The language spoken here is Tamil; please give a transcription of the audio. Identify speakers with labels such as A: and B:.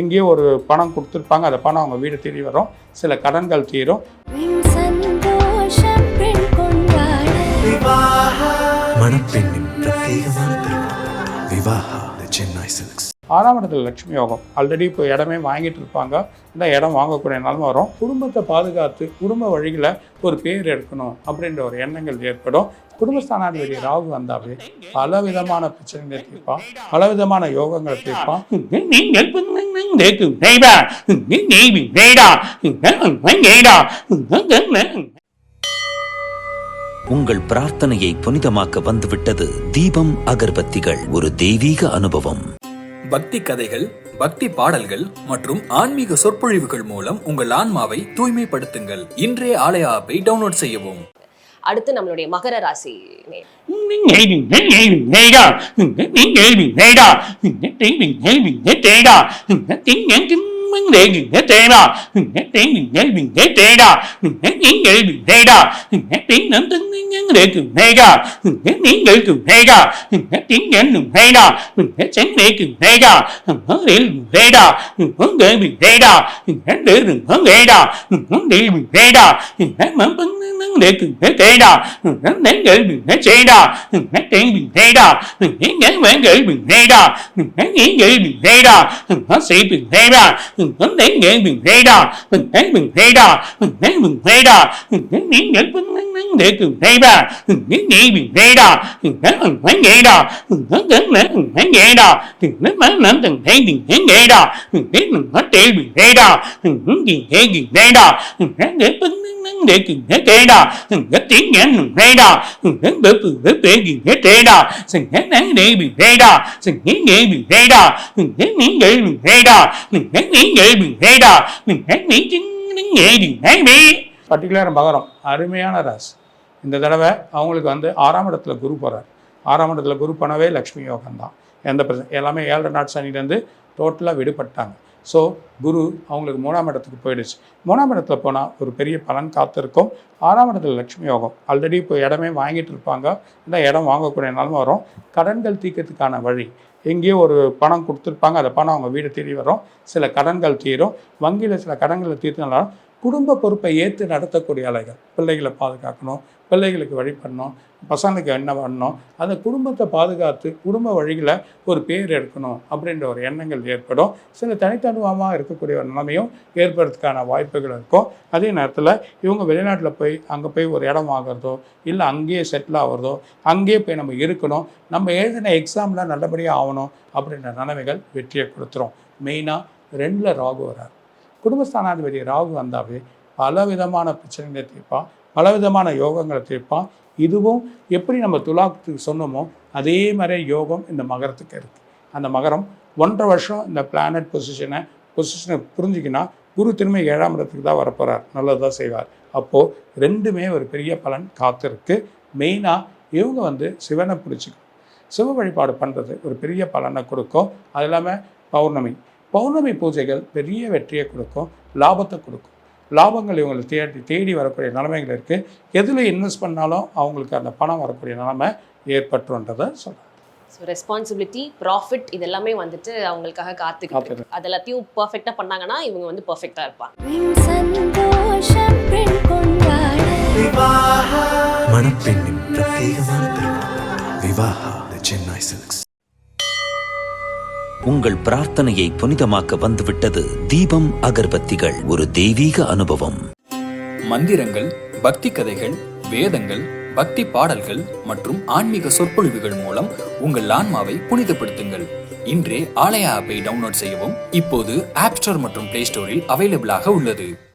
A: எங்கேயோ ஒரு பணம் கொடுத்துருப்பாங்க. அந்த பணம் அவங்க வீடு தேடி வரும். சில கடன்கள் தீரும்.
B: மணப்பெண்ணின் பிரத்யேகமான திருமணம் விவாஹா தி சென்னை சில்க்ஸ்
A: ஆறாம் இடத்துல லட்சுமி யோகம். ஆல்ரெடி இப்போ இடமே வாங்கிட்டு இருப்பாங்க. இந்த இடம் வாங்கக்கூடிய நிலமை வரும். குடும்பத்தை பாதுகாத்து குடும்ப வழியில் ஒரு பேர் எடுக்கணும் அப்படின்ற ஒரு எண்ணங்கள் ஏற்படும். குடும்பஸ்தானாதிபதி ராகு வந்தாவே
C: பல விதமான
A: பிரச்சனைகளை தீர்ப்பான். பல விதமான யோகங்களை தீர்ப்பான்.
D: உங்கள் பிரார்த்தனையை புனிதமாக்க வந்துவிட்டது தீபம் அகர்பத்திகள். ஒரு தெய்வீக அனுபவம்.
E: பக்தி கதைகள் பக்தி பாடல்கள் மற்றும் ஆன்மீக சொற்பொழிவுகள் மூலம் உங்கள் ஆன்மாவை தூய்மைப்படுத்துங்கள். இன்றைய ஆலய ஆப்பை டவுன்லோட் செய்யவும்.
F: அடுத்து நம்மளுடைய மகர ராசி நேர்
C: vấn đề đừng nói trễ đó đừng nói tiếng đừng nói đừng nói trễ đó đừng nói tiếng người đừng đây đó đừng nói tiếng nữa tính những người cùng đây đó đừng nói tiếng người cùng đây đó đừng nói tiếng người đừng đây đó đừng nói tránh người cùng đây đó đừng nói để đừng đây đó đừng nói người đừng đây đó đừng nói để đừng nói người đó đừng nói để đừng đây đó đừng nói mở vấn để từng thế thế đó đừng nói tiếng người đừng nói chế đó đừng nói tiếng đừng thế đó đừng nói nhớ mẹ người đừng thế đó đừng nói nghĩ người đừng thế đó đừng nói sĩ đừng thế đó வேடா
A: பர்டிகுலர் மகரம். அருமையான ராசி. இந்த தடவை அவங்களுக்கு வந்து ஆறாம் இடத்துல குரு போகிறார் ஆறாம் இடத்துல குரு பண்ணவே லக்ஷ்மி யோகம் தான் எந்த பிரச்சனை எல்லாமே ஏழரை நாட் சனிலேருந்து டோட்டலாக விடுபட்டாங்க. ஸோ குரு அவங்களுக்கு மூணாம் இடத்துக்கு போயிடுச்சு. மூணாம் இடத்துல போனால் ஒரு பெரிய பலன் காத்திருக்கும். ஆறாம் இடத்துல லக்ஷ்மி யோகம். ஆல்ரெடி இப்போ இடமே வாங்கிட்டு இருப்பாங்க. இந்த இடம் வாங்கக்கூடிய நிலமை வரும். கடன்கள் தீக்கிறதுக்கான வழி. எங்கேயோ ஒரு பணம் கொடுத்துருப்பாங்க. அந்த பணம் அவங்க வீடு தேடி வரும். சில கடன்கள் தீரும். வங்கியில் சில கடன்களை தீர்த்தனால குடும்ப பொறுப்பை ஏற்று நடத்தக்கூடிய அலைகள் பிள்ளைகளை பாதுகாக்கணும் பிள்ளைகளுக்கு வழி பண்ணணும் பசங்களுக்கு என்ன பண்ணணும் அந்த குடும்பத்தை பாதுகாத்து குடும்ப வழியில் ஒரு பேர் எடுக்கணும் அப்படின்ற ஒரு எண்ணங்கள் ஏற்படும். சில தனித்தனுவமாக இருக்கக்கூடிய ஒரு நிலைமையும் ஏற்படுறதுக்கான வாய்ப்புகள் இருக்கும். அதே நேரத்தில் இவங்க வெளிநாட்டில் போய் அங்கே போய் ஒரு இடம் வாங்குறதோ இல்லை அங்கேயே செட்டில் ஆகிறதோ அங்கேயே போய் நம்ம இருக்கணும் நம்ம எழுதின எக்ஸாமில் நல்லபடியாக ஆகணும் அப்படின்ற நிலைமைகள் வெற்றியை கொடுத்துரும். மெயினாக ரெண்டில் ராகு வராது குடும்பஸ்தானாதிபதி ராகு வந்தாவே பல விதமான பிரச்சனைகளை தீர்ப்பான். பல விதமான யோகங்களை தீர்ப்பான். இதுவும் எப்படி நம்ம துலாத்துக்கு சொன்னோமோ அதே மாதிரி யோகம் இந்த மகரத்துக்கு இருக்குது அந்த மகரம் ஒன்றரை வருஷம் இந்த பிளானட் பொசிஷனை பொசிஷனை புரிஞ்சிக்கினா குரு திரும்ப ஏழாம் இடத்துக்கு தான் வரப்போகிறார் நல்லது தான் செய்வார். அப்போது ரெண்டுமே ஒரு பெரிய பலன் காத்திருக்கு. மெயினாக இவங்க வந்து சிவனை பிடிச்சிக்கணும் சிவ வழிபாடு பண்ணுறது ஒரு பெரிய பலனை கொடுக்கும். அது இல்லாமல் பௌர்ணமி. பௌர்ணமி பூஜைகள் பெரிய வெற்றியை கொடுக்கும் லாபத்தை கொடுக்கும். லாபங்கள் இவங்களுக்கு தேடி தேடி வரக்கூடிய நிலைமைகள் இருக்குது எதில் இன்வெஸ்ட் பண்ணாலும் அவங்களுக்கு அந்த பணம் வரக்கூடிய நிலைமை ஏற்பட்டுன்றதை சொல்கிறேன்
F: ஸோ ரெஸ்பான்சிபிலிட்டி ப்ராஃபிட் இது எல்லாமே வந்துட்டு அவங்களுக்காக காத்துக்கிட்டு. அது எல்லாத்தையும் பர்ஃபெக்டாக பண்ணாங்கன்னா இவங்க வந்து பர்ஃபெக்டாக இருப்பாங்க.
B: மணப்பெண்ணின் பிரத்யேகமான திருமணம் விவாஹா சென்னை சில்க்ஸ்
D: உங்கள் பிரார்த்தனையை புனிதமாக்க வந்துவிட்டது தீபம் அகர்பத்திகள். ஒரு தெய்வீக அனுபவம்.
E: மந்திரங்கள் பக்தி கதைகள் வேதங்கள் பக்தி பாடல்கள் மற்றும் ஆன்மீக சொற்பொழிவுகள் மூலம் உங்கள் ஆன்மாவை புனிதப்படுத்துங்கள். இன்றே ஆலய ஆப்பை டவுன்லோட் செய்யவும் இப்போது ஆப் ஸ்டோர் மற்றும் பிளே ஸ்டோரில் அவைலபிளாக உள்ளது.